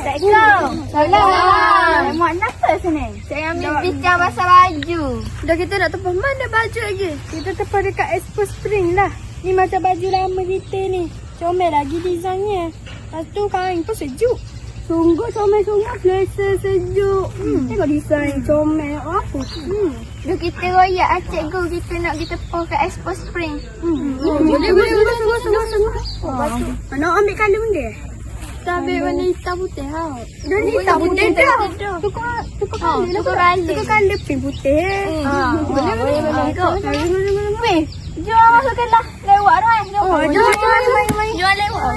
Cikgu, salam. Mak nak sini? Saya ambil bincang pasal baju. Dah kita nak tepuk mana baju lagi? Kita tepuk dekat Expo Spring lah. Ni macam baju lama kita ni. Comel lagi desainnya. Lepas tu kain pun sejuk. Sungguh comel sungguh ah, selesa sejuk. Hmm, hmm. Tengok desain hmm. comel ah, apa tu. Hmm. Duk kita royak lah cikgu kita nak kita tepuk kat Expo Spring. Hmm. Hmm. Boleh, boleh, boleh. boleh. Semua, semua. Oh, Nak ambil colour benda? Kita ambil warna hitam putih ha. Dah ni Oh, boleh, putih dah. Tukar, tukar lah. tukar colour. Tukar pink putih. Ha, boleh, boleh, boleh. Weh, jom masukkanlah. Lewat dah. Oh, jom, jom, jom, jom. Jom lewat.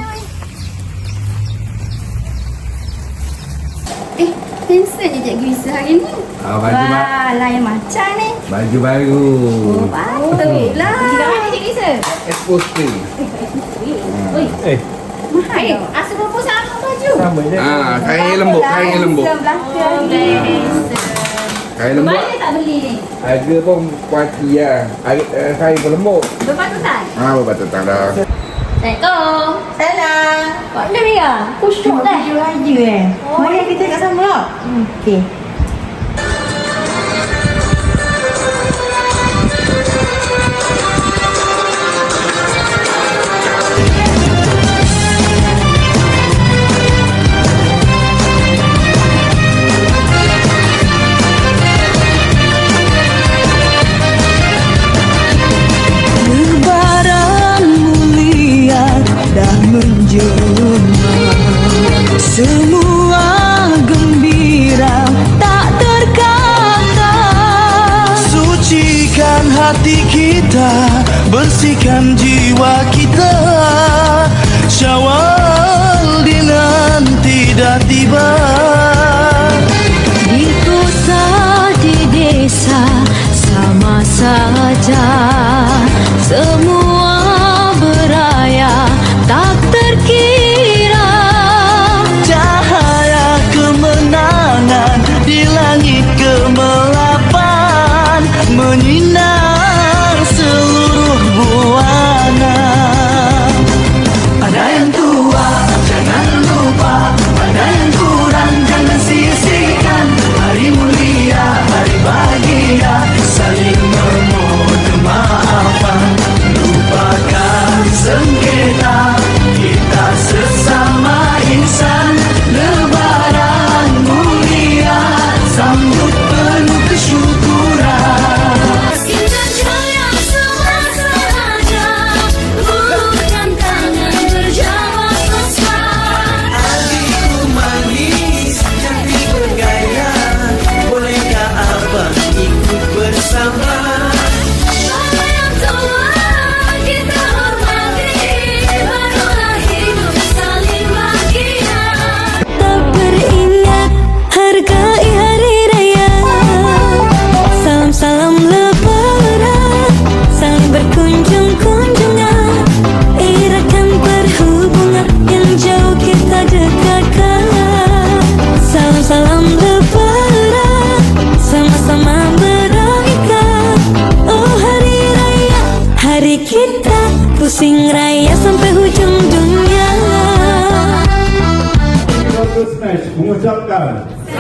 Eh, handsome je Cikgu Isa hari ni. Ah, baju ba- Wah, lain macam ni. baju baru. Oh, patutlah. Kita mana Cikgu Isa? Expo Spring. Oi, Eh, mahal eh, Asal berapa sama baju? sama je. Ah, kain yang lembut, kain yang lembut. Kain lembut. Mana tak beli ni? Harga pun kuati lah. Harga, eh, kain pun lembut. Berpatutan? Ah, berpatut tak dah. Assalamualaikum. Salam. Kau ada ni ah? Kusyuk dah. Tujuh raja eh. Mari kita kat sama tak? Hmm. Okey. Sucikan hati kita Bersihkan jiwa kita. Syawal dinanti dah tiba. Di kota, di desa sama saja Hallelujah. Satan